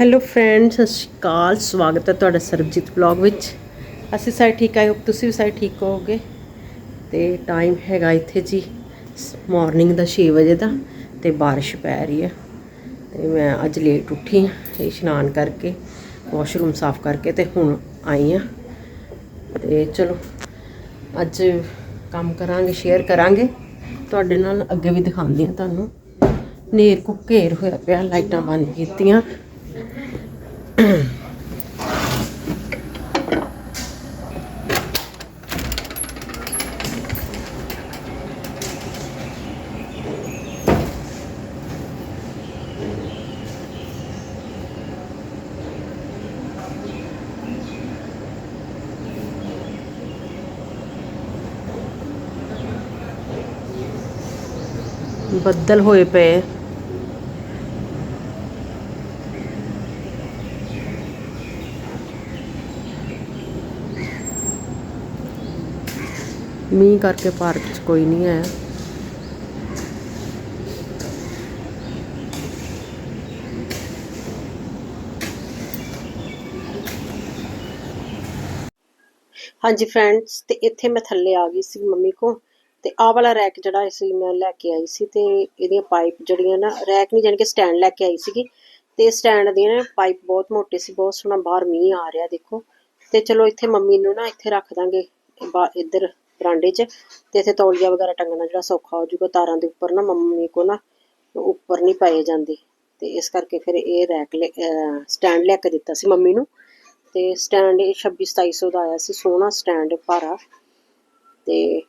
Hello friend ਸਤਿ ਸ਼੍ਰੀ ਅਕਾਲ। ਸਵਾਗਤ ਹੈ ਤੁਹਾਡਾ ਸਰਬਜੀਤ ਬਲੌਗ ਵਿੱਚ। ਅਸੀਂ ਸਾਰੇ ਠੀਕ ਆਏ ਹੋ ਤੁਸੀਂ ਵੀ ਸਾਰੇ ਠੀਕ ਹੋਗੇ ਤੇ ਟਾਈਮ ਹੈਗਾ ਇੱਥੇ ਜੀ ਮਾਰਨਿੰਗ ਦਾ 6 ਵਜੇ ਦਾ ਤੇ ਬਾਰਿਸ਼ ਪੈ ਰਹੀ ਹੈ। ਤੇ ਮੈਂ ਅੱਜ ਲੇਟ ਉੱਠੀ ਹਾਂ, ਤੇ ਇਸ਼ਨਾਨ ਕਰਕੇ ਵਾਸ਼ਰੂਮ ਸਾਫ਼ ਕਰਕੇ ਤੇ ਹੁਣ ਆਈ ਹਾਂ। ਤੇ ਚਲੋ, ਅੱਜ ਕੰਮ ਕਰਾਂਗੇ ਸ਼ੇਅਰ ਕਰਾਂਗੇ। ਤੁਹਾਡੇ ਨਾਲ ਅੱਗੇ ਵੀ ਦਿਖਾਉਂਦੀ ਹਾਂ ਤੁਹਾਨੂੰ। ਨੇਰ ਕੋ ਘੇਰ ਹੋਇਆ ਪਿਆ, ਲਾਈਟਾਂ ਬੰਦ ਕੀਤੀਆਂ। ਬੱਦਲ ਹੋਏ ਪਏ ਮੀਂਹ ਕਰਕੇ ਪਾਰਕ 'ਚ ਕੋਈ ਨਹੀਂ ਆਇਆ। ਹਾਂਜੀ ਫਰੈਂਡਸ ਤੇ ਇੱਥੇ ਮੈਂ ਥੱਲੇ ਆ ਗਈ ਸੀ ਮੰਮੀ ਕੋ ਤੇ ਆਹ ਵਾਲਾ ਰੈਕ ਜਿਹੜਾ ਸੀ ਮੈਂ ਲੈ ਕੇ ਆਈ ਸੀ ਤੇ ਇਹਦੀਆਂ ਪਾਈਪ ਜਿਹੜੀਆਂ ਨਾ, ਰੈਕ ਨਹੀਂ ਜਾਣੀ ਕਿ ਸਟੈਂਡ ਲੈ ਕੇ ਆਈ ਸੀਗੀ, ਤੇ ਸਟੈਂਡ ਦੀਆਂ ਨਾ ਪਾਈਪ ਬਹੁਤ ਮੋਟੇ ਸੀ, ਬਹੁਤ ਸੋਹਣਾ ਬਾਹਰ ਮੀਂਹ ਆ ਰਿਹਾ ਦੇਖੋ, ਤੇ ਚਲੋ ਇੱਥੇ ਮੰਮੀ ਨੂੰ ਨਾ ਇੱਥੇ ਰੱਖ ਦਾਂਗੇ ਇੱਧਰ ਬਰਾਂਡੇ 'ਚ ਤੇ ਇੱਥੇ ਤੌਲੀਆ ਵਗੈਰਾ ਟੰਗਣਾ ਜਿਹੜਾ ਸੌਖਾ ਹੋ ਜਾਊਗਾ, ਤਾਰਾਂ ਦੇ ਉੱਪਰ ਨਾ, ਮੰਮੀ ਕੋ ਨਾ ਉੱਪਰ ਨਹੀਂ ਪਾਏ ਜਾਂਦੇ। ਤੇ ਇਸ ਕਰਕੇ ਫਿਰ ਇਹ ਰੈਕ ਸਟੈਂਡ ਲੈ ਕੇ ਦਿੱਤਾ ਸੀ ਮੰਮੀ ਨੂੰ। ਤੇ ਸਟੈਂਡ ਇਹ 26 2700 ਦਾ ਆਇਆ ਸੀ, ਸੋਹਣਾ ਸਟੈਂਡ ਭਾਰਾ। ਤੇ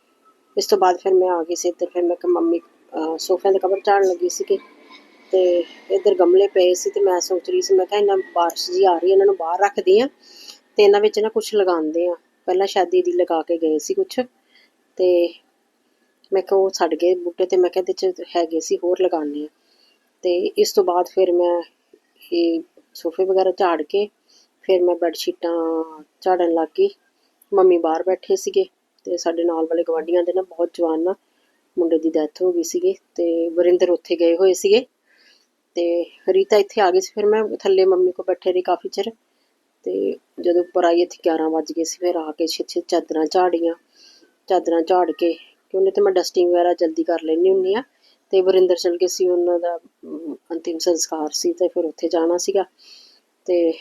ਇਸ ਤੋਂ ਬਾਅਦ ਫਿਰ ਮੈਂ ਆ ਗਈ ਸੀ ਇੱਧਰ, ਫਿਰ ਮੈਂ ਕਿ ਮੰਮੀ, ਅਹ ਸੋਫਿਆਂ ਦੇ ਕਵਰ ਝਾੜਨ ਲੱਗੀ ਸੀ ਤੇ ਇੱਧਰ ਗਮਲੇ ਪਏ ਸੀ ਤੇ ਮੈਂ ਸੋਚ ਰਹੀ ਸੀ, ਮੈਂ ਕਿਹਾ ਇਹਨਾਂ ਬਾਰਿਸ਼ ਜੀ ਆ ਰਹੀ ਇਹਨਾਂ ਨੂੰ ਬਾਹਰ ਰੱਖਦੀ ਆ ਤੇ ਇਹਨਾਂ ਵਿੱਚ ਨਾ ਕੁਝ ਲਗਾਉਂਦੇ ਆ। ਪਹਿਲਾਂ ਸ਼ਾਦੀ ਦੀ ਲਗਾ ਕੇ ਗਏ ਸੀ ਕੁਝ ਤੇ ਮੈਂ ਕਿਹਾ ਉਹ ਛੱਡ ਗਏ ਬੂਟੇ ਤੇ, ਮੈਂ ਕਿਹਾ ਇਹਦੇ ਚ ਹੈਗੇ ਸੀ, ਹੋਰ ਲਗਾਉਂਦੇ ਆ ਤੇ ਇਸ ਤੋਂ ਬਾਅਦ ਫਿਰ ਮੈਂ ਇਹ ਸੋਫੇ ਵਗੈਰਾ ਝਾੜ ਕੇ ਫਿਰ ਮੈਂ ਬੈੱਡ ਸ਼ੀਟਾਂ ਝਾੜਨ ਲੱਗ ਗਈ। ਮੰਮੀ ਬਾਹਰ ਬੈਠੇ ਸੀਗੇ ਤੇ ਸਾਡੇ ਨਾਲ ਵਾਲੇ ਗਵਾਂਢੀਆਂ ਦੇ ਨਾ ਬਹੁਤ ਜਵਾਨ ਨਾ ਮੁੰਡੇ ਦੀ ਡੈਥ ਹੋ ਗਈ ਸੀਗੀ ਤੇ ਵਰਿੰਦਰ ਉੱਥੇ ਗਏ ਹੋਏ ਸੀਗੇ। ਤੇ ਰੀਤਾ ਇੱਥੇ ਆ ਗਈ ਸੀ, ਫਿਰ ਮੈਂ ਥੱਲੇ ਮੰਮੀ ਕੋ ਬੈਠੇ ਰਹੀ ਕਾਫੀ ਚਿਰ। ਤੇ ਜਦੋਂ ਉੱਪਰ ਆਈ ਇੱਥੇ 11 ਵੱਜ ਗਏ ਸੀ, ਫਿਰ ਆ ਕੇ ਛੇ ਛੇ ਚਾਦਰਾਂ ਝਾੜੀਆਂ। ਚਾਦਰਾਂ ਝਾੜ ਕੇ, ਕਿ ਤੇ ਮੈਂ ਡਸਟਿੰਗ ਵਗੈਰਾ ਜਲਦੀ ਕਰ ਲੈਣੀ ਹੁੰਨੀ ਆ। ਤੇ ਵਰਿੰਦਰ ਚਲ ਗਏ ਸੀ, ਉਹਨਾਂ ਦਾ ਅੰਤਿਮ ਸੰਸਕਾਰ ਸੀ ਤੇ ਫਿਰ ਉੱਥੇ ਜਾਣਾ ਸੀਗਾ। ਤੇ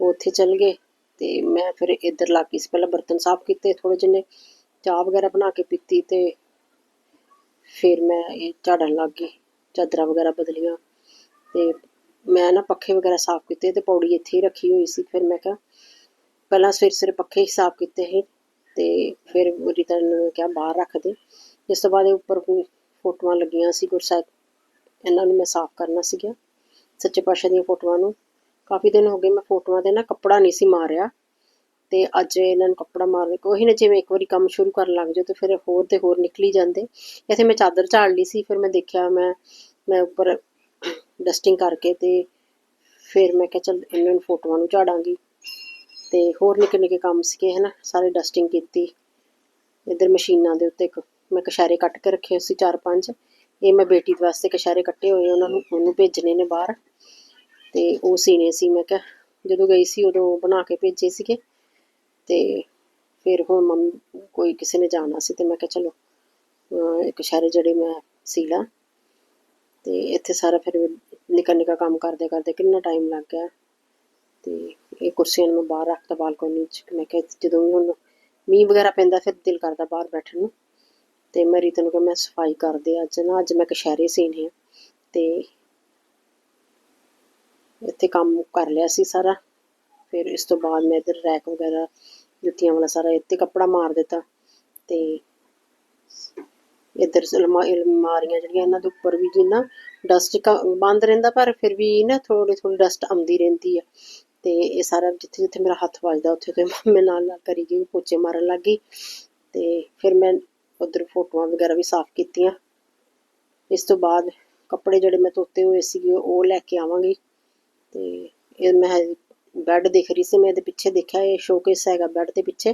ਉਹ ਉੱਥੇ ਚਲ ਗਏ ਤੇ ਮੈਂ ਫਿਰ ਇੱਧਰ ਲੱਗ ਗਈ ਸੀ, ਪਹਿਲਾਂ ਬਰਤਨ ਸਾਫ਼ ਕੀਤੇ ਥੋੜੇ ਜਿਹੇ ਚਾਹ ਵਗੈਰਾ ਬਣਾ ਕੇ ਪੀਤੀ ਤੇ ਫਿਰ ਮੈਂ ਇਹ ਝਾੜਨ ਲੱਗ ਗਈ, ਚਾਦਰਾਂ ਵਗੈਰਾ ਬਦਲੀਆਂ। ਤੇ ਮੈਂ ਨਾ ਪੱਖੇ ਵਗੈਰਾ ਸਾਫ਼ ਕੀਤੇ ਤੇ ਪੌੜੀ ਇੱਥੇ ਹੀ ਰੱਖੀ ਹੋਈ ਸੀ। ਫਿਰ ਮੈਂ ਕਿਹਾ, ਪਹਿਲਾਂ ਸਵੇਰੇ ਸਵੇਰੇ ਪੱਖੇ ਹੀ ਸਾਫ਼ ਕੀਤੇ ਸੀ। ਤੇ ਫਿਰ ਰੀਤਾ ਨੂੰ ਕਿਹਾ ਬਾਹਰ ਰੱਖ ਦੇ। ਇਸ ਤੋਂ ਬਾਅਦ ਇਹ ਉੱਪਰ ਫੋਟੋਆਂ ਲੱਗੀਆਂ ਸੀ ਗੁਰਸਾਹਿਬ, ਇਹਨਾਂ ਨੂੰ ਮੈਂ ਸਾਫ਼ ਕਰਨਾ ਸੀਗਾ, ਸੱਚੇ ਪਾਤਸ਼ਾਹ ਦੀਆਂ ਫੋਟੋਆਂ ਨੂੰ। ਕਾਫੀ ਦਿਨ ਹੋ ਗਏ ਮੈਂ ਫੋਟੋਆਂ ਤੇ ਨਾ ਕੱਪੜਾ ਨਹੀਂ ਸੀ ਮਾਰਿਆ ਤੇ ਅੱਜ ਇਹਨਾਂ ਨੂੰ ਕੱਪੜਾ ਮਾਰਨੇ ਕੋਈ ਨਾ ਜਿਵੇਂ ਇੱਕ ਵਾਰੀ ਕੰਮ ਸ਼ੁਰੂ ਕਰਨ ਲੱਗ ਜਾਓ ਤੇ ਫਿਰ ਹੋਰ ਤੇ ਹੋਰ ਨਿਕਲੀ ਜਾਂਦੇ। ਇੱਥੇ ਮੈਂ ਚਾਦਰ ਝਾੜ ਲਈ ਸੀ, ਫਿਰ ਮੈਂ ਦੇਖਿਆ ਮੈਂ ਮੈਂ ਉੱਪਰ ਡਸਟਿੰਗ ਕਰਕੇ ਤੇ ਫਿਰ ਮੈਂ ਕਿਹਾ ਚਲ ਇਹਨਾਂ ਨੂੰ ਫੋਟੋਆਂ ਨੂੰ ਝਾੜਾਂਗੀ। ਤੇ ਹੋਰ ਨਿੱਕੇ ਨਿੱਕੇ ਕੰਮ ਸੀਗੇ, ਹਨਾ, ਸਾਰੇ ਡਸਟਿੰਗ ਕੀਤੀ। ਇੱਧਰ ਮਸ਼ੀਨਾਂ ਦੇ ਉੱਤੇ ਇੱਕ, ਮੈਂ ਕਸ਼ਾਰੇ ਕੱਟ ਕੇ ਰੱਖੇ ਸੀ ਚਾਰ ਪੰਜ। ਇਹ ਮੈਂ ਬੇਟੀ ਦੇ ਵਾਸਤੇ ਕਸ਼ਾਰੇ ਕੱਟੇ ਹੋਏ, ਉਹਨਾਂ ਨੂੰ ਉਹਨੂੰ ਭੇਜਣੇ ਨੇ ਬਾਹਰ। ਤੇ ਉਹ ਸੀਨੇ ਸੀ, ਮੈਂ ਕਿਹਾ, ਜਦੋਂ ਗਈ ਸੀ ਉਦੋਂ ਬਣਾ ਕੇ ਭੇਜੇ ਸੀਗੇ। ਤੇ ਫਿਰ ਹੁਣ ਮੰਮ, ਕੋਈ ਕਿਸੇ ਨੇ ਜਾਣਾ ਸੀ ਤੇ ਮੈਂ ਕਿਹਾ, ਚਲੋ, ਅਹ ਇੱਕ ਸ਼ਹਿਰੇ ਜਿਹੜੇ ਮੈਂ ਸੀ ਲਾਂ। ਤੇ ਇੱਥੇ ਸਾਰਾ ਫਿਰ ਨਿੱਕਾ ਨਿੱਕਾ ਕੰਮ ਕਰਦੇ ਕਰਦੇ ਕਿੰਨਾ ਟਾਈਮ ਲੱਗ ਗਿਆ। ਤੇ ਇਹ ਕੁਰਸੀਆਂ ਨੂੰ ਮੈਂ ਬਾਹਰ ਰੱਖਤਾ, ਬਾਲਕੋਨੀ 'ਚ ਮੈਂ ਕਿਹਾ ਜਦੋਂ ਵੀ ਹੁਣ ਮੀਂਹ ਵਗੈਰਾ ਪੈਂਦਾ ਫਿਰ ਦਿਲ ਕਰਦਾ ਬਾਹਰ ਬੈਠਣ ਨੂੰ। ਤੇ ਮੈਂ ਰੀਤ ਨੂੰ ਕਿਹਾ, ਮੈਂ ਸਫ਼ਾਈ ਕਰਦੇ ਅੱਜ ਨਾ, ਅੱਜ ਮੈਂ ਕਸ਼ਹਿਰੇ ਸੀਨੇ ਆ ਤੇ ਇੱਥੇ ਕੰਮ ਕਰ ਲਿਆ ਸੀ ਸਾਰਾ। ਫਿਰ ਇਸ ਤੋਂ ਬਾਅਦ ਮੈਂ ਇੱਧਰ ਰੈਕ ਵਗੈਰਾ, ਜੁੱਤੀਆਂ ਵਾਲਾ ਸਾਰਾ ਇੱਥੇ ਕੱਪੜਾ ਮਾਰ ਦਿੱਤਾ। ਤੇ ਇਧਰ ਅਲਮਾਰੀਆਂ ਜਿਹੜੀਆਂ ਇਹਨਾਂ ਦੇ ਉੱਪਰ ਵੀ ਜਿੰਨਾ ਡਸਟ ਬੰਦ ਰਹਿੰਦਾ, ਪਰ ਫਿਰ ਵੀ ਨਾ ਥੋੜੀ ਥੋੜੀ ਡਸਟ ਆਉਂਦੀ ਰਹਿੰਦੀ ਆ। ਤੇ ਇਹ ਸਾਰਾ ਜਿੱਥੇ ਜਿੱਥੇ ਮੇਰਾ ਹੱਥ ਵੱਜਦਾ, ਉੱਥੇ ਤੇ ਮੈਂ ਨਾਲ ਨਾਲ ਕਰੀ ਗਈ, ਪੋਚੇ ਮਾਰਨ ਲੱਗ ਗਈ ਤੇ ਫਿਰ ਮੈਂ ਉਧਰ ਫੋਟੋਆਂ ਵਗੈਰਾ ਵੀ ਸਾਫ਼ ਕੀਤੀਆਂ। ਇਸ ਤੋਂ ਬਾਅਦ ਕੱਪੜੇ ਜਿਹੜੇ ਮੈਂ ਧੋਤੇ ਹੋਏ ਸੀਗੇ, ਉਹ ਲੈ ਕੇ ਆਵਾਂਗੀ। ਤੇ ਇਹ ਮੈਂ ਬੈੱਡ ਦੇਖ ਰਹੀ ਸੀ, ਮੈਂ ਇਹਦੇ ਪਿੱਛੇ ਦੇਖਿਆ, ਇਹ ਸ਼ੋਕੇਸ ਹੈਗਾ ਬੈੱਡ ਦੇ ਪਿੱਛੇ।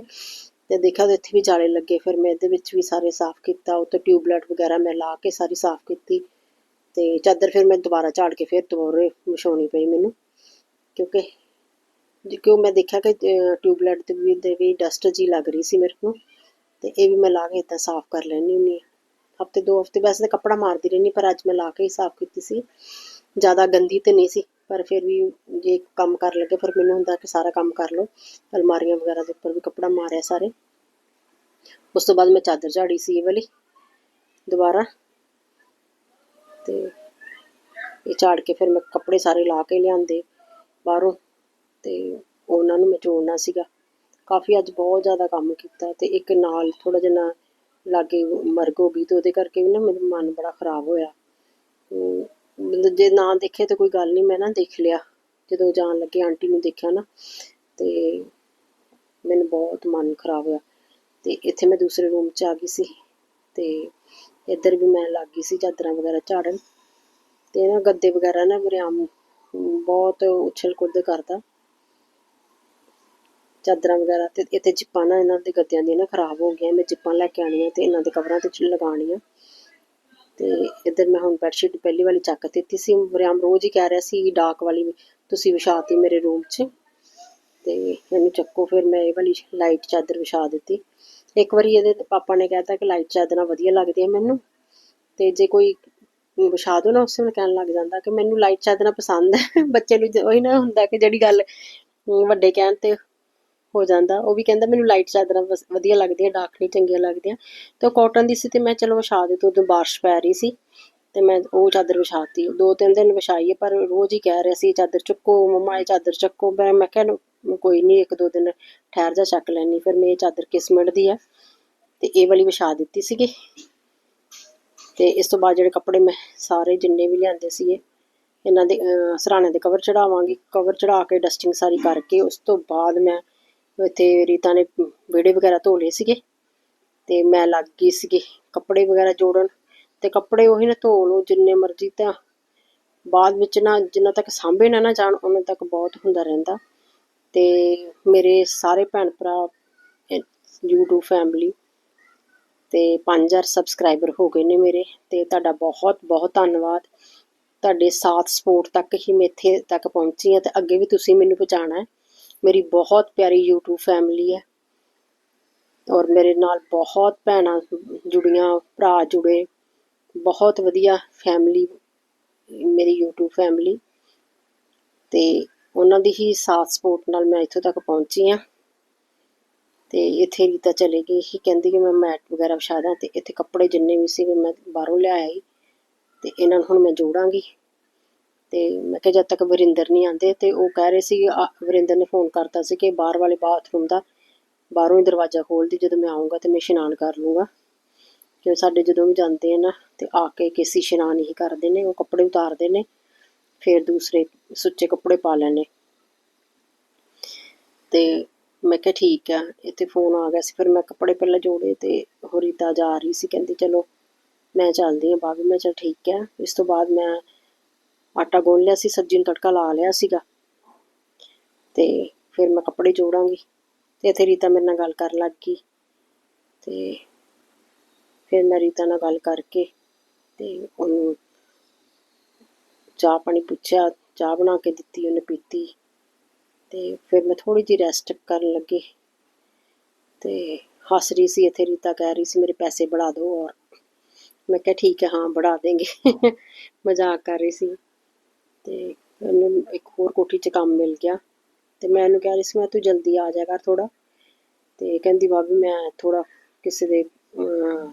ਤੇ ਦੇਖਿਆ ਤੇ ਇੱਥੇ ਵੀ ਜਾਲੇ ਲੱਗੇ, ਫਿਰ ਮੈਂ ਇਹਦੇ ਵਿੱਚ ਵੀ ਸਾਰੇ ਸਾਫ਼ ਕੀਤਾ ਉੱਤੇ ਟਿਊਬਲਾਈਟ ਵਗੈਰਾ ਮੈਂ ਲਾ ਕੇ ਸਾਰੀ ਸਾਫ਼ ਕੀਤੀ। ਤੇ ਚਾਦਰ ਫਿਰ ਮੈਂ ਦੁਬਾਰਾ ਝਾੜ ਕੇ ਫਿਰ ਦੁਬਾਰੇ ਵਿਛਾਉਣੀ ਪਈ ਮੈਨੂੰ, ਕਿਉਂਕਿ ਕਿਉਂ ਮੈਂ ਦੇਖਿਆ ਕਿ ਟਿਊਬਲਾਈਟ ਤੇ ਵੀ ਦੇ ਵੀ ਡਸਟ ਜੀ ਲੱਗ ਰਹੀ ਸੀ ਮੇਰੇ ਨੂੰ ਤੇ ਇਹ ਵੀ ਮੈਂ ਲਾ ਕੇ ਇਦਾਂ ਸਾਫ਼ ਕਰ ਲੈਣੀ ਹੁੰਦੀ ਹਫ਼ਤੇ ਦੋ ਹਫ਼ਤੇ ਵੈਸੇ ਤਾਂ ਕੱਪੜਾ ਮਾਰਦੀ ਰਹਿੰਦੀ, ਪਰ ਅੱਜ ਮੈਂ ਲਾ ਕੇ ਹੀ ਸਾਫ਼ ਕੀਤੀ ਸੀ। ਜ਼ਿਆਦਾ ਗੰਦੀ ਤੇ ਨਹੀਂ ਸੀ, ਪਰ ਫਿਰ ਵੀ ਜੇ ਕੰਮ ਕਰ ਲੱਗੇ, ਫਿਰ ਮੈਨੂੰ ਹੁੰਦਾ ਕਿ ਸਾਰਾ ਕੰਮ ਕਰ ਲਓ। ਅਲਮਾਰੀਆਂ ਵਗੈਰਾ ਦੇ ਉੱਪਰ ਵੀ ਕੱਪੜਾ ਮਾਰਿਆ ਸਾਰੇ। ਉਸ ਤੋਂ ਬਾਅਦ ਮੈਂ ਚਾਦਰ ਝਾੜੀ ਸੀ ਇਹ ਵਾਲੀ ਦੁਬਾਰਾ। ਤੇ ਇਹ ਝਾੜ ਕੇ ਫਿਰ ਮੈਂ ਕੱਪੜੇ ਸਾਰੇ ਲਾ ਕੇ ਲਿਆਂਦੇ। ਬਾਹਰੋਂ ਤੇ ਉਹਨਾਂ ਨੂੰ ਮੈਂ ਜੋੜਨਾ ਸੀਗਾ। ਕਾਫੀ ਅੱਜ ਬਹੁਤ ਜ਼ਿਆਦਾ ਕੰਮ ਕੀਤਾ ਤੇ ਇੱਕ ਨਾਲ ਥੋੜਾ ਜਿਹਾ ਲਾਗੇ ਮਰਗ ਹੋ ਗਈ ਤੇ ਉਹਦੇ ਕਰਕੇ ਵੀ ਨਾ ਮੇਰਾ ਮਨ ਬੜਾ ਖਰਾਬ ਹੋਇਆ। ਹਮ, ਮਤਲਬ ਜੇ ਨਾ ਦੇਖੇ ਤਾਂ ਕੋਈ ਗੱਲ ਨਹੀਂ ਮੈਂ ਨਾ ਦੇਖ ਲਿਆ। ਜਦੋਂ ਜਾਣ ਲੱਗੇ ਆਂਟੀ ਨੂੰ ਦੇਖਿਆ ਨਾ ਤੇ ਮੈਨੂੰ ਬਹੁਤ ਮਨ ਖਰਾਬ ਹੋਇਆ। ਤੇ ਇੱਥੇ ਮੈਂ ਦੂਸਰੇ ਰੂਮ 'ਚ ਆ ਗਈ ਸੀ ਤੇ ਇੱਧਰ ਵੀ ਮੈਂ ਲੱਗ ਗਈ ਸੀ ਚਾਦਰਾਂ ਵਗੈਰਾ ਝਾੜਨ। ਤੇ ਨਾ ਗੱਦੇ ਵਗੈਰਾ ਨਾ ਮੇਰੇ ਆਮ ਬਹੁਤ ਉਛਲ ਕੁੱਦ ਕਰਦਾ। ਚਾਦਰਾਂ ਵਗੈਰਾ ਤੇ ਇੱਥੇ ਜਿੱਪਾਂ ਨਾ ਇਹਨਾਂ ਦੇ ਗੱਦਿਆਂ ਦੀਆਂ ਨਾ ਖਰਾਬ ਹੋ ਗਈਆਂ, ਮੈਂ ਜਿੱਪਾਂ ਲੈ ਕੇ ਆਣੀਆਂ ਤੇ ਇਹਨਾਂ ਦੇ ਕਵਰਾਂ ਤੇ ਲਗਾਉਣੀਆਂ। ਤੇ ਇੱਧਰ ਮੈਂ ਹੁਣ ਬੈਡਸ਼ੀਟ ਪਹਿਲੀ ਵਾਲੀ ਚੱਕ ਦਿੱਤੀ ਸੀ ਵਰਿਆਮ ਰੋਜ਼ ਹੀ ਕਹਿ ਰਿਹਾ ਸੀ, ਡਾਕ ਵਾਲੀ ਤੁਸੀਂ ਵਿਛਾਤੀ ਮੇਰੇ ਰੂਮ 'ਚ। ਤੇ ਇਹਨੂੰ ਚੱਕੋ, ਫਿਰ ਮੈਂ ਇਹ ਵਾਲੀ ਲਾਈਟ ਚਾਦਰ ਵਿਛਾ ਦਿੱਤੀ। ਇੱਕ ਵਾਰੀ ਇਹਦੇ ਪਾਪਾ ਨੇ ਕਹਿਤਾ ਕਿ ਲਾਈਟ ਚਾਦਰਾਂ ਵਧੀਆ ਲੱਗਦੀਆਂ ਮੈਨੂੰ। ਤੇ ਜੇ ਕੋਈ ਵਿਛਾ ਦੋ ਨਾ, ਉਸੇ ਵੇਲੇ ਕਹਿਣ ਲੱਗ ਜਾਂਦਾ ਕਿ ਮੈਨੂੰ ਲਾਈਟ ਚਾਦਰਾਂ ਪਸੰਦ ਹੈ। ਬੱਚੇ ਨੂੰ ਜ- ਉਹੀ ਨਾ ਹੁੰਦਾ ਕਿ ਜਿਹੜੀ ਗੱਲ ਵੱਡੇ ਕਹਿਣ ਤੇ ਹੋ ਜਾਂਦਾ। ਉਹ ਵੀ ਕਹਿੰਦਾ ਮੈਨੂੰ ਲਾਈਟ ਚਾਦਰਾਂ ਵਧੀਆ ਲੱਗਦੀਆਂ ਡਾਰਕ ਨਹੀਂ, ਚੰਗੀਆਂ ਲੱਗਦੀਆਂ। ਤੇ ਕਾਟਨ ਦੀ ਸੀ ਤੇ ਮੈਂ ਚਲੋ ਵਿਛਾ ਦਿੱਤੀ, ਉਦੋਂ ਬਾਰਿਸ਼ ਪੈ ਰਹੀ ਸੀ। ਤੇ ਮੈਂ ਉਹ ਚਾਦਰ ਵਿਛਾਤੀ। ਦੋ ਤਿੰਨ ਦਿਨ ਵਿਛਾਈ ਪਰ ਰੋਜ਼ ਹੀ ਕਹਿ ਰਿਹਾ ਸੀ, ਚਾਦਰ ਚੁੱਕੋ, ਮੰਮਾ ਇਹ ਚਾਦਰ ਚੱਕੋ। ਮੈਂ ਮੈਂ ਕਿਹਾ ਕੋਈ ਨਹੀਂ, ਇੱਕ ਦੋ ਦਿਨ ਠਹਿਰ ਜਾ, ਚੱਕ ਲੈਣੀ ਫਿਰ ਮੈਂ ਇਹ ਚਾਦਰ ਕਿਸਮਤ ਦੀ ਆ, ਤੇ ਇਹ ਵਾਲੀ ਵਿਛਾ ਦਿੱਤੀ ਸੀਗੀ। ਤੇ ਇਸ ਤੋਂ ਬਾਅਦ ਜਿਹੜੇ ਕੱਪੜੇ ਮੈਂ ਸਾਰੇ ਜਿੰਨੇ ਵੀ ਲਿਆਂਦੇ ਸੀਗੇ, ਇਹਨਾਂ ਦੇ ਸਰਾਣੇ ਦੇ ਕਵਰ ਚੜਾਵਾਂਗੀ। ਕਵਰ ਚੜਾ ਕੇ ਡਸਟਿੰਗ ਸਾਰੀ ਕਰਕੇ, ਉਸ ਤੋਂ ਬਾਅਦ ਮੈਂ ਇੱਥੇ ਰੀਤਾ ਨੇ ਵਿਹੜੇ ਵਗੈਰਾ ਧੋ ਲਏ ਸੀਗੇ ਤੇ ਮੈਂ ਲੱਗ ਗਈ ਸੀਗੀ ਕੱਪੜੇ ਵਗੈਰਾ ਜੋੜਨ ਤੇ ਕੱਪੜੇ ਉਹੀ ਨਾ ਧੋ ਲਓ ਜਿੰਨੇ ਮਰਜ਼ੀ ਤਾਂ ਬਾਅਦ ਵਿੱਚ ਨਾ ਜਿੰਨਾ ਤੱਕ ਸਾਂਭੇ ਨਾ ਨਾ ਜਾਣ ਉਹਨਾਂ ਤੱਕ ਬਹੁਤ ਹੁੰਦਾ ਰਹਿੰਦਾ। ਤੇ ਮੇਰੇ ਸਾਰੇ ਭੈਣ ਭਰਾ YouTube ਫੈਮਿਲੀ ਤੇ 5000 ਸਬਸਕ੍ਰਾਈਬਰ ਹੋ ਗਏ ਨੇ ਮੇਰੇ ਤੇ ਤੁਹਾਡਾ ਬਹੁਤ ਬਹੁਤ ਧੰਨਵਾਦ। ਤੁਹਾਡੇ ਸਾਥ ਸਪੋਰਟ ਤੱਕ ਹੀ ਮੈਂ ਇੱਥੇ ਤੱਕ ਪਹੁੰਚੀ ਹਾਂ ਤੇ ਅੱਗੇ ਵੀ ਤੁਸੀਂ ਮੈਨੂੰ ਪਹੁੰਚਾਉਣਾ ਹੈ। ਮੇਰੀ ਬਹੁਤ ਪਿਆਰੀ YouTube ਫੈਮਿਲੀ ਹੈ। ਔਰ ਮੇਰੇ ਨਾਲ ਬਹੁਤ ਭੈਣਾਂ ਜੁੜੀਆਂ, ਭਰਾ ਜੁੜੇ। ਬਹੁਤ ਵਧੀਆ ਫੈਮਿਲੀ ਮੇਰੀ YouTube ਫੈਮਿਲੀ ਤੇ ਉਹਨਾਂ ਦੀ ਹੀ ਸਾਥ ਸਪੋਰਟ ਨਾਲ ਮੈਂ ਇੱਥੋਂ ਤੱਕ ਪਹੁੰਚੀ ਹਾਂ। ਤੇ ਇੱਥੇ ਰੀਤਾ ਚਲੇ ਗਈ ਸੀ। ਕਹਿੰਦੀ ਕਿ ਮੈਂ ਮੈਟ ਵਗੈਰਾ ਵਿਛਾ ਦਾਂ ਤੇ ਇੱਥੇ ਕੱਪੜੇ ਜਿੰਨੇ ਵੀ ਸੀ ਮੈਂ ਬਾਹਰੋਂ ਲਿਆਇਆ ਸੀ ਤੇ ਇਹਨਾਂ ਨੂੰ ਹੁਣ ਮੈਂ ਜੋੜਾਂਗੀ। ਤੇ ਮੈਂ ਕਿਹਾ ਜਦ ਤੱਕ ਵਰਿੰਦਰ ਨਹੀਂ ਆਂਦੇ ਤੇ ਉਹ ਕਹਿ ਰਹੇ ਸੀ ਵਰਿੰਦਰ ਨੇ ਫੋਨ ਕਰਤਾ ਸੀ ਕਿ ਬਾਹਰ ਵਾਲੇ ਬਾਥਰੂਮ ਦਾ, ਬਾਹਰੋਂ ਹੀ ਦਰਵਾਜ਼ਾ ਖੋਲਦੀ ਜਦੋਂ ਮੈਂ ਆਉਂਗਾ ਤੇ ਮੈਂ ਇਸ਼ਨਾਨ ਕਰ ਲੂੰਗਾ ਕਿ ਸਾਡੇ ਜਦੋਂ ਵੀ ਜਾਂਦੇ ਆ ਨਾ, ਤੇ ਆ ਕੇ ਕਿਸੇ ਇਸ਼ਨਾਨ ਹੀ ਕਰਦੇ ਨੇ, ਉਹ ਕੱਪੜੇ ਉਤਾਰਦੇ ਨੇ, ਫਿਰ ਦੂਸਰੇ ਸੁੱਚੇ ਕੱਪੜੇ ਪਾ ਲੈਣੇ ਤੇ ਮੈਂ ਕਿਹਾ ਠੀਕ ਆ, ਇੱਥੇ ਫੋਨ ਆ ਗਿਆ ਸੀ, ਫਿਰ ਮੈਂ ਕੱਪੜੇ ਪਹਿਲਾਂ ਜੋੜੇ ਤੇ ਹੋਰੀਤਾ ਜਾ ਰਹੀ ਸੀ, ਕਹਿੰਦੀ ਚਲੋ ਮੈਂ ਚੱਲਦੀ ਹਾਂ ਬਾਅਦ ਮੈਂ ਚਲ ਠੀਕ ਹੈ ਇਸ ਤੋਂ ਬਾਅਦ ਮੈਂ ਆਟਾ ਗੁੰਨ ਲਿਆ ਸੀ, ਸਬਜ਼ੀ ਨੂੰ ਤੜਕਾ ਲਾ ਲਿਆ ਸੀਗਾ। ਤੇ ਫਿਰ ਮੈਂ ਕੱਪੜੇ ਜੋੜਾਂਗੀ ਤੇ ਇੱਥੇ ਰੀਤਾ ਮੇਰੇ ਨਾਲ ਗੱਲ ਕਰਨ ਲੱਗ ਗਈ। ਤੇ ਫਿਰ ਮੈਂ ਰੀਤਾ ਨਾਲ ਗੱਲ ਕਰਕੇ ਤੇ ਉਹਨੂੰ ਚਾਹ ਪਾਣੀ ਪੁੱਛਿਆ, ਚਾਹ ਬਣਾ ਕੇ ਦਿੱਤੀ, ਉਹਨੇ ਪੀਤੀ। ਤੇ ਫਿਰ ਮੈਂ ਥੋੜੀ ਜਿਹੀ ਰੈਸਟ ਕਰਨ ਲੱਗੀ। ਤੇ ਹੱਸ ਰਹੀ ਸੀ, ਇੱਥੇ ਰੀਤਾ ਕਹਿ ਰਹੀ ਸੀ, ਮੇਰੇ ਪੈਸੇ ਬੜਾ ਦਿਓ ਔਰ। ਮੈਂ ਕਿਹਾ, ਠੀਕ ਹੈ, ਹਾਂ ਬੜਾ ਦੇਂਗੇ। ਮਜ਼ਾਕ ਕਰ ਰਹੀ ਸੀ। ਤੇ ਉਹਨੂੰ ਇੱਕ ਹੋਰ ਕੋਠੀ 'ਚ ਕੰਮ ਮਿਲ ਗਿਆ ਤੇ ਮੈਂ ਉਹਨੂੰ ਕਹਿ ਰਹੀ ਸੀ, ਮੈਂ ਤੂੰ ਜਲਦੀ ਆ ਜਾ ਕਰ ਥੋੜਾ ਤੇ ਕਹਿੰਦੀ, ਭਾਬੀ, ਮੈਂ ਥੋੜਾ ਕਿਸੇ ਦੇ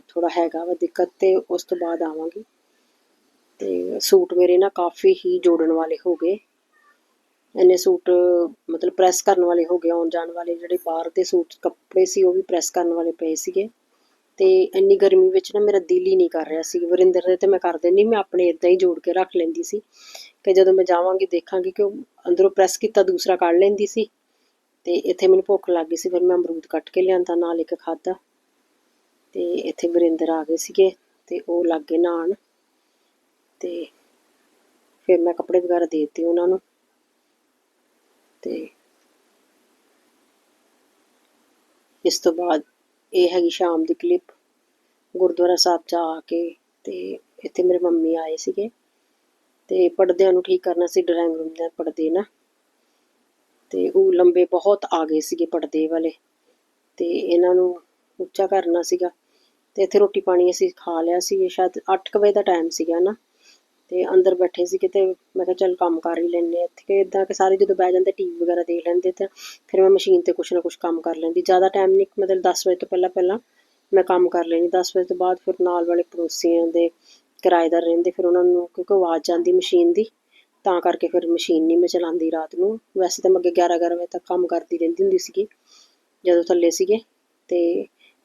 ਥੋੜਾ ਹੈਗਾ ਵਾ ਦਿੱਕਤ ਤੇ ਉਸ ਤੋਂ ਬਾਅਦ ਆਵਾਂਗੀ। ਤੇ ਸੂਟ ਮੇਰੇ ਨਾ ਕਾਫੀ ਹੀ ਜੋੜਨ ਵਾਲੇ ਹੋ ਗਏ। ਇੰਨੇ ਸੂਟ, ਮਤਲਬ ਪ੍ਰੈਸ ਕਰਨ ਵਾਲੇ ਹੋ ਗਏ, ਆਉਣ ਜਾਣ ਵਾਲੇ ਜਿਹੜੇ ਬਾਹਰ ਦੇ ਸੂਟ, ਕੱਪੜੇ ਸੀ, ਉਹ ਵੀ ਪ੍ਰੈਸ ਕਰਨ ਵਾਲੇ ਪਏ ਸੀਗੇ। ਤੇ ਇੰਨੀ ਗਰਮੀ ਵਿੱਚ ਨਾ ਮੇਰਾ ਦਿਲ ਹੀ ਨਹੀਂ ਕਰ ਰਿਹਾ ਸੀ। ਵਰਿੰਦਰ ਦੇ ਤੇ ਮੈਂ ਕਰ ਦਿੰਦੀ, ਮੈਂ ਆਪਣੇ ਇਦਾਂ ਹੀ ਜੋੜ ਕੇ ਰੱਖ ਲੈਂਦੀ ਸੀ ਕਿ ਜਦੋਂ ਮੈਂ ਜਾਵਾਂਗੀ, ਦੇਖਾਂਗੀ ਕਿ ਉਹ ਅੰਦਰੋਂ ਪ੍ਰੈਸ ਕੀਤਾ, ਦੂਸਰਾ ਕੱਢ ਲੈਂਦੀ ਸੀ ਤੇ ਇੱਥੇ ਮੈਨੂੰ ਭੁੱਖ ਲੱਗ ਗਈ ਸੀ, ਫਿਰ ਮੈਂ ਅਮਰੂਦ ਕੱਟ ਕੇ ਲਿਆਂਦਾ, ਨਾਲ ਇੱਕ ਖਾਦਾ ਤੇ ਇੱਥੇ ਵਰਿੰਦਰ ਆ ਗਏ ਸੀਗੇ ਤੇ ਉਹ ਲੱਗ ਗਏ ਨਹਾਉਣ ਤੇ ਫਿਰ ਮੈਂ ਕੱਪੜੇ ਵਗੈਰਾ ਦੇ ਦਿੱਤੇ ਉਹਨਾਂ ਨੂੰ ਤੇ ਇਸ ਤੋਂ ਬਾਅਦ ਇਹ ਹੈਗੀ ਸ਼ਾਮ ਦੀ ਕਲਿੱਪ ਗੁਰਦੁਆਰਾ ਸਾਹਿਬ 'ਚ ਆ ਕੇ ਤੇ ਇੱਥੇ ਮੇਰੇ ਮੰਮੀ ਆਏ ਸੀਗੇ ਤੇ ਪਰਦਿਆਂ ਨੂੰ ਠੀਕ ਕਰਨਾ ਸੀ ਡਰਾਇੰਗ ਰੂਮ ਦੇ ਪਰਦੇ ਨਾ। ਤੇ ਉਹ ਲੰਬੇ ਬਹੁਤ ਆ ਗਏ ਸੀਗੇ ਪਰਦੇ ਵਾਲੇ ਤੇ ਇਹਨਾਂ ਨੂੰ ਉੱਚਾ ਕਰਨਾ ਸੀਗਾ ਤੇ ਇੱਥੇ ਰੋਟੀ ਪਾਣੀ ਅਸੀਂ ਖਾ ਲਿਆ ਸੀ ਸ਼ਾਇਦ 8 ਵਜੇ ਦਾ ਟਾਈਮ ਸੀਗਾ ਨਾ। ਤੇ ਅੰਦਰ ਬੈਠੇ ਸੀ ਕਿਤੇ, ਮੈਂ ਕਿਹਾ ਚੱਲ ਕੰਮ ਕਰ ਹੀ ਲੈਂਦੇ ਹਾਂ। ਇੱਥੇ ਕਿ ਇਦਾਂ ਕਿ ਸਾਰੇ ਜਦੋਂ ਬਹਿ ਜਾਂਦੇ ਟੀਵੀ ਵਗੈਰਾ ਦੇਖ ਲੈਂਦੇ ਤੇ ਫਿਰ ਮੈਂ ਮਸ਼ੀਨ ਤੇ ਕੁਛ ਨਾ ਕੁਛ ਕੰਮ ਕਰ ਲੈਂਦੀ। ਜ਼ਿਆਦਾ ਟਾਈਮ ਨਹੀਂ ਮਤਲਬ 10 ਵਜੇ ਤੋਂ ਪਹਿਲਾਂ ਪਹਿਲਾਂ ਮੈਂ ਕੰਮ ਕਰ ਲੈਣੀ 10 ਵਜੇ ਤੋਂ ਬਾਅਦ ਫਿਰ ਨਾਲ ਵਾਲੇ ਪੜੋਸੀਆਂ ਦੇ ਕਿਰਾਏਦਾਰ ਰਹਿੰਦੇ, ਫਿਰ ਉਹਨਾਂ ਨੂੰ ਕਿਉਂਕਿ ਆਵਾਜ਼ ਜਾਂਦੀ ਮਸ਼ੀਨ ਦੀ, ਤਾਂ ਕਰਕੇ ਫਿਰ ਮਸ਼ੀਨ ਨਹੀਂ ਮੈਂ ਚਲਾਉਂਦੀ ਰਾਤ ਨੂੰ। ਵੈਸੇ ਤਾਂ ਮੈਂ ਅੱਗੇ 11 11 ਵਜੇ ਤੱਕ ਕੰਮ ਕਰਦੀ ਰਹਿੰਦੀ ਹੁੰਦੀ ਸੀਗੀ, ਜਦੋਂ ਥੱਲੇ ਸੀਗੇ। ਤੇ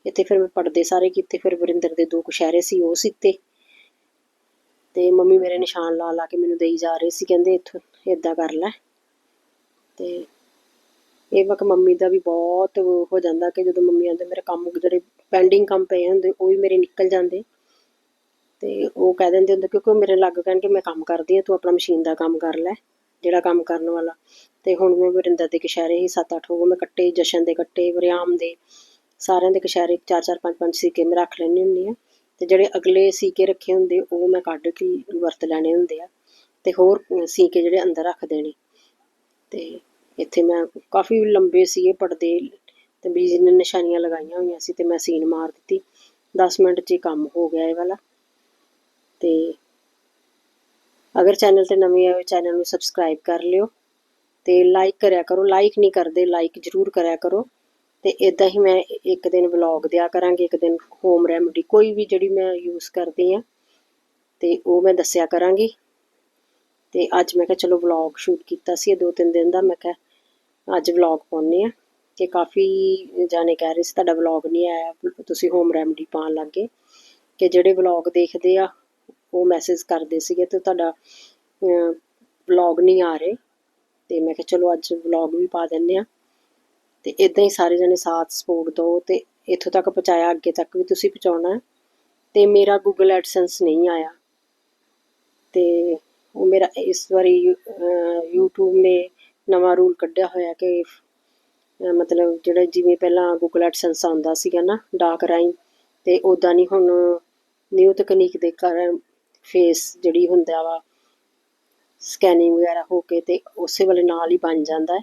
ਇੱਥੇ ਫਿਰ ਮੈਂ ਪੜਦੇ ਸਾਰੇ ਕੀਤੇ, ਫਿਰ ਵਰਿੰਦਰ ਦੇ ਦੋ ਕੁਸ਼ਹਿਰੇ ਸੀ, ਉਹ ਸੀਤੇ। ਤੇ ਮੰਮੀ ਮੇਰੇ ਨਿਸ਼ਾਨ ਲਾ ਲਾ ਕੇ ਮੈਨੂੰ ਦੇਈ ਜਾ ਰਹੇ ਸੀ, ਕਹਿੰਦੇ ਇੱਥੋਂ ਇਦਾਂ ਕਰ ਲੈ। ਤੇ ਇਹ ਵਕ ਮੰਮੀ ਦਾ ਵੀ ਬਹੁਤ ਹੋ ਜਾਂਦਾ ਕਿ ਜਦੋਂ ਮੰਮੀ ਆਂਦੇ ਮੇਰੇ ਕੰਮ ਜਿਹੜੇ ਪੈਂਡਿੰਗ ਕੰਮ ਪਏ ਹੁੰਦੇ, ਉਹ ਵੀ ਮੇਰੇ ਨਿਕਲ ਜਾਂਦੇ। ਤੇ ਉਹ ਕਹਿ ਦਿੰਦੇ ਹੁੰਦੇ, ਕਿਉਂਕਿ ਉਹ ਮੇਰੇ ਲੱਗ ਕਹਿਣ ਕਿ ਮੈਂ ਕੰਮ ਕਰਦੀ ਆ ਤੂੰ ਆਪਣਾ ਮਸ਼ੀਨ ਦਾ ਕੰਮ ਕਰ ਲੈ, ਜਿਹੜਾ ਕੰਮ ਕਰਨ ਵਾਲਾ। ਤੇ ਹੁਣ ਮੈਂ ਵਰਿੰਦਰ ਦੇ ਕਸ਼ਹਿਰੇ ਹੀ 7-8 ਹੋ ਗਏ ਮੈਂ ਕੱਟੇ, ਜਸ਼ਨ ਦੇ ਕੱਟੇ, ਵਰਿਆਮ ਦੇ, ਸਾਰਿਆਂ ਦੇ ਕਸ਼ਹਿਰੇ 4-4 5-5 ਸੀਕੇ ਮੈਂ ਰੱਖ ਲੈਣੀ ਹੁੰਦੀ ਆ ਤੇ ਜਿਹੜੇ ਅਗਲੇ ਸੀਕੇ ਰੱਖੇ ਹੁੰਦੇ, ਉਹ ਮੈਂ ਕੱਢ ਕੇ ਵਰਤ ਲੈਣੇ ਹੁੰਦੇ ਆ ਤੇ ਹੋਰ ਸੀਕੇ ਜਿਹੜੇ ਅੰਦਰ ਰੱਖ ਦੇਣੇ। ਤੇ ਇੱਥੇ ਮੈਂ ਕਾਫੀ ਲੰਬੇ ਸੀਗੇ ਪਰਦੇ ਤੇ ਬੀਜੀ ਨੇ ਨਿਸ਼ਾਨੀਆਂ ਲਗਾਈਆਂ ਹੋਈਆਂ ਸੀ ਤੇ ਮੈਂ ਸੀਨ ਮਾਰ ਦਿੱਤੀ। 10 ਮਿੰਟ 'ਚ ਹੀ ਕੰਮ ਹੋ ਗਿਆ ਇਹ ਵਾਲਾ। ਤੇ ਅਗਰ ਚੈਨਲ ਤੇ ਨਵੇਂ ਆਏ ਚੈਨਲ ਨੂੰ ਸਬਸਕ੍ਰਾਈਬ ਕਰ ਲਿਓ ਤੇ ਲਾਈਕ ਕਰਿਆ ਕਰੋ। ਲਾਈਕ ਨਹੀਂ ਕਰਦੇ, ਲਾਈਕ ਜ਼ਰੂਰ ਕਰਿਆ ਕਰੋ। ਤੇ ਇਦਾਂ ਹੀ ਮੈਂ ਇੱਕ ਦਿਨ ਵਲੌਗ ਦਿਆ ਕਰਾਂਗੀ, ਇੱਕ ਦਿਨ ਹੋਮ ਰੈਮਡੀ ਕੋਈ ਵੀ ਜਿਹੜੀ ਮੈਂ ਯੂਜ਼ ਕਰਦੀ ਆ ਤੇ ਉਹ ਮੈਂ ਦੱਸਿਆ ਕਰਾਂਗੀ। ਤੇ ਅੱਜ ਮੈਂ ਕਿਹਾ ਚਲੋ ਵਲੌਗ ਸ਼ੂਟ ਕੀਤਾ ਸੀ ਦੋ ਤਿੰਨ ਦਿਨ ਦਾ, ਮੈਂ ਕਿਹਾ ਅੱਜ ਵਲੌਗ ਪਾਉਣੇ ਆ ਕਿ ਕਾਫੀ ਜਾਣੇ ਕਹਿ ਰਹੇ ਸੀ, ਤੁਹਾਡਾ ਵਲੌਗ ਨਹੀਂ ਆਇਆ, ਤੁਸੀਂ ਹੋਮ ਰੈਮਡੀ ਪਾਉਣ ਲੱਗੇ। ਕਿ ਜਿਹੜੇ ਵਲੌਗ ਦੇਖਦੇ ਆ, ਉਹ ਮੈਸੇਜ ਕਰਦੇ ਸੀਗੇ ਤੇ ਤੁਹਾਡਾ ਵਲੌਗ ਨਹੀਂ ਆ ਰਹੇ। ਤੇ ਮੈਂ ਕਿਹਾ ਚਲੋ ਅੱਜ ਵਲੌਗ ਵੀ ਪਾ ਦਿੰਨੇ ਆ ਤੇ ਇਦਾਂ ਹੀ ਸਾਰੇ ਜਣੇ ਸਾਥ ਸਪੋਰਟ ਦਿਓ ਤੇ ਇੱਥੋਂ ਤੱਕ ਪਹੁੰਚਾਇਆ, ਅੱਗੇ ਤੱਕ ਵੀ ਤੁਸੀਂ ਪਹੁੰਚਾਉਣਾ। ਤੇ ਮੇਰਾ ਗੂਗਲ ਐਡਸੈਂਸ ਨਹੀਂ ਆਇਆ। ਤੇ ਉਹ ਮੇਰਾ ਇਸ ਵਾਰੀ YouTube ਨੇ ਨਵਾਂ ਰੂਲ ਕੱਢਿਆ ਹੋਇਆ ਕਿ ਮਤਲਬ ਜਿਹੜਾ ਜਿਵੇਂ ਪਹਿਲਾਂ ਗੂਗਲ ਐਡਸੈਂਸ ਆਉਂਦਾ ਸੀਗਾ ਨਾ ਡਾਕ ਰਾਈ ਤੇ ਉਦਾਂ ਨਹੀਂ ਹੁਣ ਨਿਊ ਤਕਨੀਕ ਦੇ ਕਾਰਨ ਫੇਸ ਜਿਹੜੀ ਹੁੰਦਾ ਵਾ ਸਕੈਨਿੰਗ ਵਗੈਰਾ ਹੋ ਕੇ ਤੇ ਉਸੇ ਵੇਲੇ ਨਾਲ ਹੀ ਬਣ ਜਾਂਦਾ ਹੈ।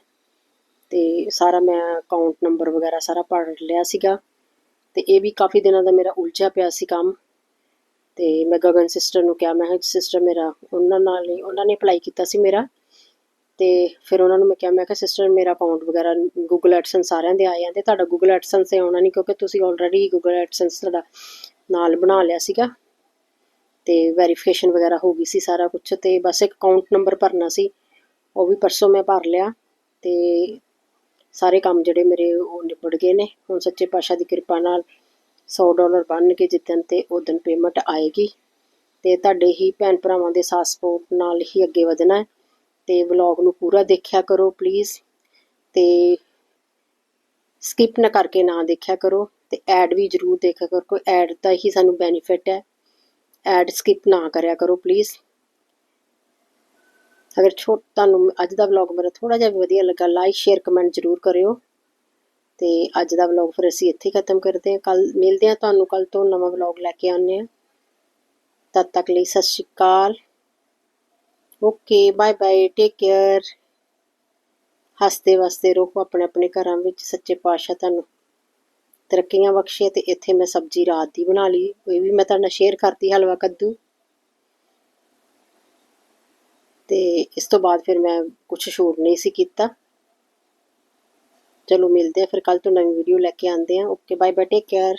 ਤੇ ਸਾਰਾ ਮੈਂ ਅਕਾਊਂਟ ਨੰਬਰ ਵਗੈਰਾ ਸਾਰਾ ਪੜ ਲਿਆ ਸੀਗਾ। ਤੇ ਇਹ ਵੀ ਕਾਫੀ ਦਿਨਾਂ ਦਾ ਮੇਰਾ ਉਲਝਿਆ ਪਿਆ ਸੀ ਕੰਮ। ਤੇ ਮੈਂ ਗਗਨ ਸਿਸਟਰ ਨੂੰ ਕਿਹਾ, ਮੈਂ ਸਿਸਟਰ ਮੇਰਾ, ਉਹਨਾਂ ਨਾਲ ਹੀ ਉਹਨਾਂ ਨੇ ਅਪਲਾਈ ਕੀਤਾ ਸੀ ਮੇਰਾ। ਤੇ ਫਿਰ ਉਹਨਾਂ ਨੂੰ ਮੈਂ ਕਿਹਾ ਮੈਂ ਕਿਹਾ ਸਿਸਟਰ ਮੇਰਾ ਅਕਾਊਂਟ ਵਗੈਰਾ ਗੂਗਲ ਐਡਸੈਂਸ ਸਾਰਿਆਂ ਦੇ ਆਏ ਜਾਂਦੇ। ਤੁਹਾਡਾ ਗੂਗਲ ਐਡਸੈਂਸ ਤੇ ਆਉਣਾ ਨਹੀਂ, ਕਿਉਂਕਿ ਤੁਸੀਂ ਆਲਰੇਡੀ ਗੂਗਲ ਐਡਸੈਂਸ ਤੁਹਾਡਾ ਨਾਲ ਬਣਾ ਲਿਆ ਸੀਗਾ। ਤੇ ਵੈਰੀਫਿਕੇਸ਼ਨ ਵਗੈਰਾ ਹੋ ਗਈ ਸੀ ਸਾਰਾ ਕੁਝ ਤੇ ਬਸ ਇੱਕ ਅਕਾਊਂਟ ਨੰਬਰ ਭਰਨਾ ਸੀ। ਉਹ ਵੀ ਪਰਸੋਂ ਮੈਂ ਭਰ ਲਿਆ ਤੇ ਸਾਰੇ ਕੰਮ ਜਿਹੜੇ ਮੇਰੇ ਉਹ ਨਿਬੜ ਗਏ ਨੇ। ਹੁਣ ਸੱਚੇ ਪਾਤਸ਼ਾਹ ਦੀ ਕਿਰਪਾ ਨਾਲ 100 ਡਾਲਰ ਬਣ ਕੇ ਜਿੱਦਣ ਤੇ ਉਦੋਂ ਪੇਮੈਂਟ ਆਏਗੀ। ਤੇ ਤੁਹਾਡੇ ਹੀ ਭੈਣ ਭਰਾਵਾਂ ਦੇ ਸਾਥ ਸਪੋਰਟ ਨਾਲ ਹੀ ਅੱਗੇ ਵਧਣਾ ਹੈ। ਤੇ ਵਲੌਗ ਨੂੰ ਪੂਰਾ ਦੇਖਿਆ ਕਰੋ ਪਲੀਜ਼ ਤੇ ਸਕਿਪ ਨਾ ਕਰਕੇ ਨਾ ਦੇਖਿਆ ਕਰੋ। ਤੇ ਐਡ ਵੀ ਜ਼ਰੂਰ ਦੇਖਿਆ ਕਰੋ। ਐਡ ਦਾ ਹੀ ਸਾਨੂੰ ਬੈਨੀਫਿਟ ਹੈ। ਐਡ ਸਕਿਪ ਨਾ ਕਰਿਆ ਕਰੋ ਪਲੀਜ਼ ਅਗਰ ਛੋਟ ਤੁਹਾਨੂੰ ਅੱਜ ਦਾ ਵਲੌਗ ਮੇਰਾ ਥੋੜਾ ਜਿਹਾ ਵੀ ਵਧੀਆ ਲੱਗਾ ਲਾਈਕ ਸ਼ੇਅਰ ਕਮੈਂਟ ਜ਼ਰੂਰ ਕਰਿਓ। ਤੇ ਅੱਜ ਦਾ ਵਲੌਗ ਫਿਰ ਅਸੀਂ ਇੱਥੇ ਖਤਮ ਕਰਦੇ ਹਾਂ। ਕੱਲ ਮਿਲਦੇ ਹਾਂ ਤੁਹਾਨੂੰ ਕੱਲ ਤੋਂ ਨਵਾਂ ਵਲੌਗ ਲੈ ਕੇ ਆਉਂਦੇ ਹਾਂ। ਤਦ ਤੱਕ ਲਈ Sat Sri Akal. Okay bye bye take care ਹੱਸਦੇ ਵਸਦੇ ਰਹੋ ਆਪਣੇ ਆਪਣੇ ਘਰਾਂ ਵਿੱਚ, ਸੱਚੇ ਪਾਤਸ਼ਾਹ ਤੁਹਾਨੂੰ ਤਰੱਕੀਆਂ ਬਖਸ਼ੇ ਤੇ ਇੱਥੇ ਮੈਂ ਸਬਜ਼ੀ ਰਾਤ ਦੀ ਬਣਾ ਲਈ। ਇਹ ਵੀ ਮੈਂ ਤੁਹਾਨੂੰ ਸ਼ੇਅਰ ਕਰਤੀ ਹਲਵਾ, ਕੱਦੂ। ਤੇ ਇਸ ਤੋਂ ਬਾਅਦ ਫਿਰ ਮੈਂ ਕੁਝ ਸ਼ੂਟ ਨਹੀਂ ਸੀ ਕੀਤਾ। ਚਲੋ ਮਿਲਦੇ ਆ ਫਿਰ ਕੱਲ ਤੋਂ ਨਵੀਂ ਵੀਡੀਓ ਲੈ ਕੇ ਆਉਂਦੇ ਆ okay bye bye take care